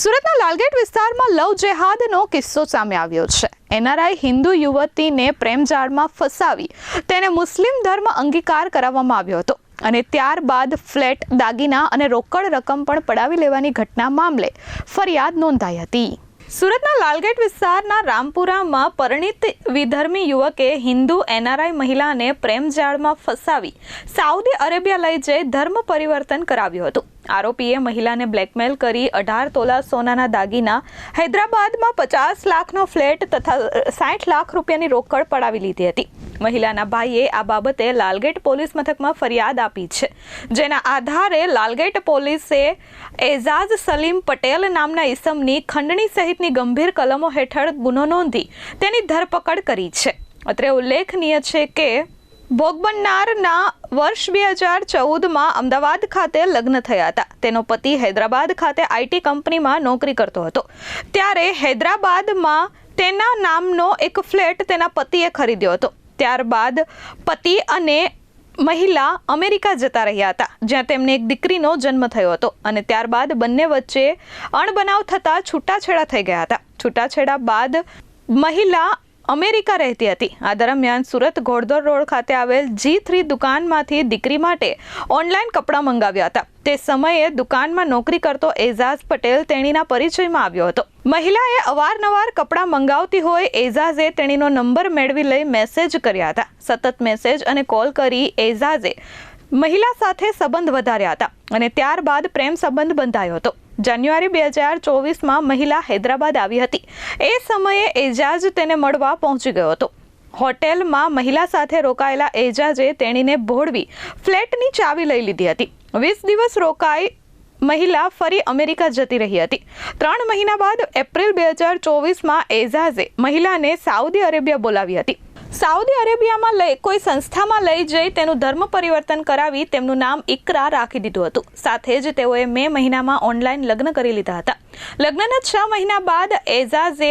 સુરતના લાલગેટ વિસ્તારમાં લવ જેહાદનો કિસ્સો સામે આવ્યો છે. એનઆરઆઈ હિન્દુ યુવતીને પ્રેમજાળમાં ફસાવી તેને મુસ્લિમ ધર્મ અંગીકાર કરાવવામાં આવ્યો હતો અને ત્યારબાદ ફ્લેટ, દાગીના અને રોકડ રકમ પણ પડાવી લેવાની ઘટના મામલે ફરિયાદ નોંધાઈ હતી. સુરતના લાલગેટ વિસ્તારના રામપુરામાં પરિણિત વિધર્મી યુવકે હિન્દુ એનઆરઆઈ મહિલાને પ્રેમજાળમાં ફસાવી સાઉદી અરેબિયા લઈ જઈ ધર્મ પરિવર્તન કરાવ્યું હતું. આરોપીએ મહિલાને બ્લેકમેલ કરી અઢાર તોલા સોનાના દાગીના, હૈદરાબાદમાં પચાસ લાખનો ફ્લેટ તથા સાઠ લાખ રૂપિયાની રોકડ પડાવી લીધી હતી. મહિલાના ભાઈએ આ બાબતે લાલગેટ પોલીસ મથકમાં ફરિયાદ આપી છે. જેના આધારે લાલગેટ પોલીસે એઝાઝ સલીમ પટેલ નામના ઈસમની ખંડણી સહિતની ગંભીર કલમો હેઠળ ગુનો નોંધી તેની ધરપકડ કરી છે. અત્રે ઉલ્લેખનીય છે કે ભોગ બનનારના વર્ષ બે હજાર ચૌદમાં અમદાવાદ ખાતે લગ્ન થયા હતા. તેનો પતિ હૈદરાબાદ ખાતે આઈટી કંપનીમાં નોકરી કરતો હતો. ત્યારે હૈદરાબાદમાં તેના નામનો એક ફ્લેટ તેના પતિએ ખરીદ્યો હતો. ત્યારબાદ પતિ અને મહિલા અમેરિકા જતા રહ્યા હતા, જ્યાં તેમને એક દીકરીનો જન્મ થયો હતો અને ત્યારબાદ બંને વચ્ચે અણબનાવ થતાં છૂટાછેડા થઈ ગયા હતા. છૂટાછેડા બાદ મહિલા અમેરિકા રહેતી હતી. આ દરમિયાન સુરત ઘોડદોર રોડ ખાતે આવેલ જી થ્રી દુકાનમાંથી દીકરી માટે ઓનલાઈન કપડાં મંગાવ્યા હતા. તે સમયે દુકાનમાં નોકરી કરતો એઝાઝ પટેલ તેણીના પરિચયમાં આવ્યો હતો. મહિલાએ અવારનવાર કપડાં મંગાવતી હોય એઝાઝે તેણીનો નંબર મેળવી લઈ મેસેજ કર્યા હતા. સતત મેસેજ અને કોલ કરી એઝાઝે મહિલા સાથે સંબંધ વધાર્યા હતા અને ત્યારબાદ પ્રેમ સંબંધ બંધાયો હતો. જાન્યુઆરી બે હજાર ચોવીસમાં મહિલા હૈદરાબાદ આવી હતી. એ સમયે એજાજ તેને મળવા પહોંચી ગયો હતો. હોટેલમાં મહિલા સાથે રોકાયેલા એજાજે તેણીને ભોળવી ફ્લેટની ચાવી લઈ લીધી હતી. વીસ દિવસ રોકાઈ મહિલા ફરી અમેરિકા જતી રહી હતી. ત્રણ મહિના બાદ એપ્રિલ બે હજાર ચોવીસમાં એઝાઝે મહિલાને સાઉદી અરેબિયા બોલાવી હતી. સાઉદી અરેબિયામાં લઈ કોઈ સંસ્થામાં લઈ જઈ તેનું ધર્મ પરિવર્તન કરાવી તેમનું નામ ઇકરા રાખી દીધું હતું. સાથે જ તેઓએ મે મહિનામાં ઓનલાઈન લગ્ન કરી લીધા હતા. લગ્નના છ મહિના બાદ એઝાઝે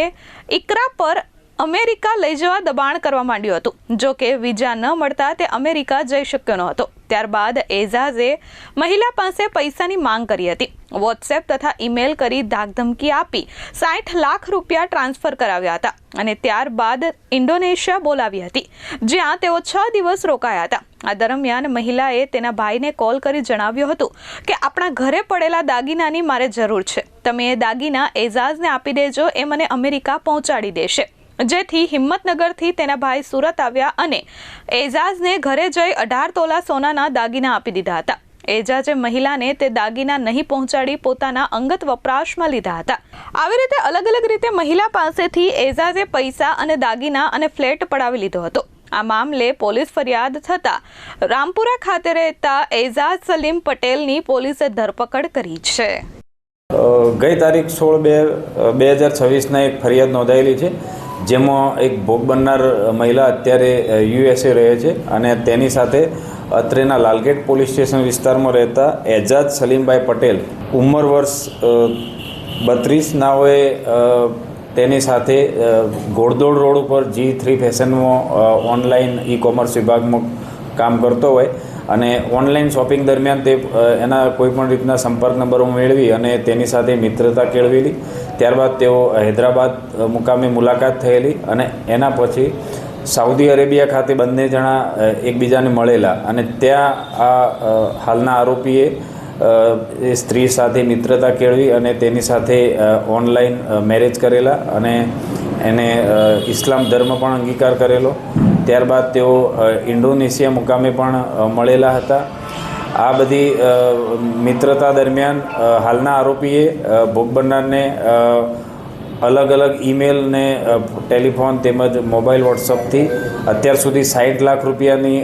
ઇકરા પર અમેરિકા લઈ જવા દબાણ કરવા માંડ્યું હતું. જો કે વિઝા ન મળતા તે અમેરિકા જઈ શક્યો ન હતો. ત્યારબાદ એઝાઝે મહિલા પાસે પૈસાની માંગ કરી હતી. વોટ્સએપ તથા ઈમેલ કરી ધાકધમકી આપી સાઠ લાખ રૂપિયા ટ્રાન્સફર કરાવ્યા હતા અને ત્યારબાદ ઇન્ડોનેશિયા બોલાવી હતી, જ્યાં તેઓ છ દિવસ રોકાયા હતા. આ દરમિયાન મહિલાએ તેના ભાઈને કોલ કરી જણાવ્યું હતું કે, આપણા ઘરે પડેલા દાગીનાની મારે જરૂર છે. તમે એ દાગીના એઝાઝને આપી દેજો, એ મને અમેરિકા પહોંચાડી દેશે. જેથી હિંમતનગરથી તેના ભાઈ સુરત આવ્યા અને એઝાઝને ઘરે જઈ અઢાર તોલા સોનાના દાગીના આપી દીધા હતા. એજાજે મહિલાને તે દાગીના નહીં પહોંચાડી પોતાના અંગત વપરાશમાં લીધા હતા. આવી રીતે અલગ અલગ રીતે મહિલા પાસેથી એજાજે પૈસા અને દાગીના અને ફ્લેટ પડાવી લીધો હતો. આ મામલે પોલીસ ફરિયાદ થતાં રામપુરા ખાતે રહેતા એઝાઝ સલીમ પટેલની પોલીસે ધરપકડ કરી છે. ગઈ તારીખ સોળ બે બે હજાર છવ્વીસના એક ફરિયાદ નોંધાયેલી છે. જેમાં એક ભોગ બનનાર મહિલા અત્યારે યુએસએ રહે છે અને તેની સાથે અત્રેના લાલગેટ પોલીસ સ્ટેશન વિસ્તારમાં રહેતા એજાજ સલીમભાઈ પટેલ ઉંમર વર્ષ બત્રીસના હોય તેની સાથે ઘોડદોડ રોડ ઉપર જી થ્રી ફેશનમાં ઓનલાઈન ઈ કોમર્સ વિભાગમાં કામ કરતો હોય. અને ઓનલાઈન શોપિંગ દરમિયાન તે એના કોઈપણ રીતના સંપર્ક નંબરો મેળવી અને તેની સાથે મિત્રતા કેળવેલી. ત્યારબાદ તેઓ હૈદરાબાદ મુકામે મુલાકાત થયેલી અને એના પછી સાઉદી અરેબિયા ખાતે બંને જણા એકબીજાને મળેલા અને ત્યાં આ હાલના આરોપીએ એ સ્ત્રી સાથે મિત્રતા કેળવી અને તેની સાથે ઓનલાઈન મેરેજ કરેલા અને એને ઇસ્લામ ધર્મ પણ અંગીકાર કરેલો. ત્યારબાદ તેઓ ઇન્ડોનેશિયા મુકામે પણ મળેલા હતા. આ બધી મિત્રતા દરમિયાન હાલના આરોપીએ ભોગ બનનારને અલગ અલગ ઈમેલ ને ટેલિફોન તેમજ મોબાઈલ વોટ્સઅપથી અત્યાર સુધી સાઠ લાખ રૂપિયાની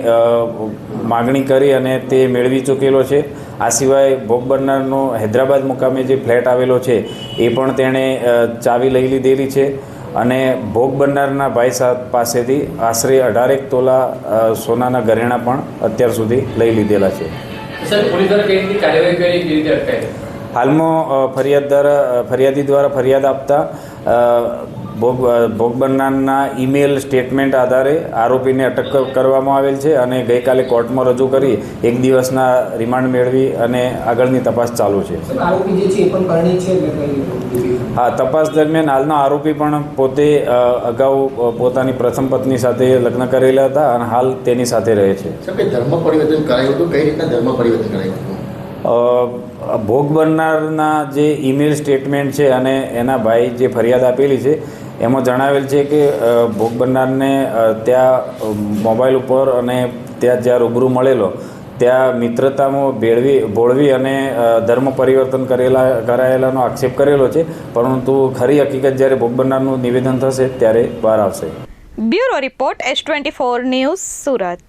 માગણી કરી અને તે મેળવી ચૂકેલો છે. આ સિવાય ભોગ બનનારનો હૈદરાબાદ મુકામે જે ફ્લેટ આવેલો છે, એ પણ તેણે ચાવી લઈ લીધેલી છે. અને ભોગ બનનારના ભાઈ સા પાસેથી આશરે અઢારેક તોલા સોનાના ઘરેણાં પણ અત્યાર સુધી લઈ લીધેલા છે. હાલમાં ફરિયાદ દ્વારા ફરિયાદી દ્વારા ફરિયાદ આપતા ભોગ ભોગ બનનારના ઈમેલ સ્ટેટમેન્ટ આધારે આરોપીને અટક કરવામાં આવેલ છે અને ગઈકાલે કોર્ટમાં રજૂ કરી એક દિવસના રિમાન્ડ મેળવી અને આગળની તપાસ ચાલુ છે. હા તપાસ દરમિયાન હાલનો આરોપી પણ પોતે અગાઉ પોતાની પ્રથમ પત્ની સાથે લગ્ન કરેલા હતા અને હાલ તેની સાથે રહે છે. ધર્મ પરિવર્તન કરાયું હતું કઈ રીતના ધર્મ પરિવર્તન કરાયું હતું? ભોગ બનનારના જે ઈમેલ સ્ટેટમેન્ટ છે અને એના ભાઈ જે ફરિયાદ આપેલી છે એમાં જણાવેલ છે કે ભોગ બનનારને ત્યાં મોબાઈલ ઉપર અને ત્યાં જ્યાં રૂબરૂ મળેલો ત્યાં મિત્રતામાં ભેળવી, ભોળવી અને ધર્મ પરિવર્તન કરેલા, કરાયેલાનો આક્ષેપ કરેલો છે. પરંતુ ખરી હકીકત જ્યારે ભોગ નિવેદન થશે, ત્યારે બહાર આવશે. Bureau report, S twenty four news Surat.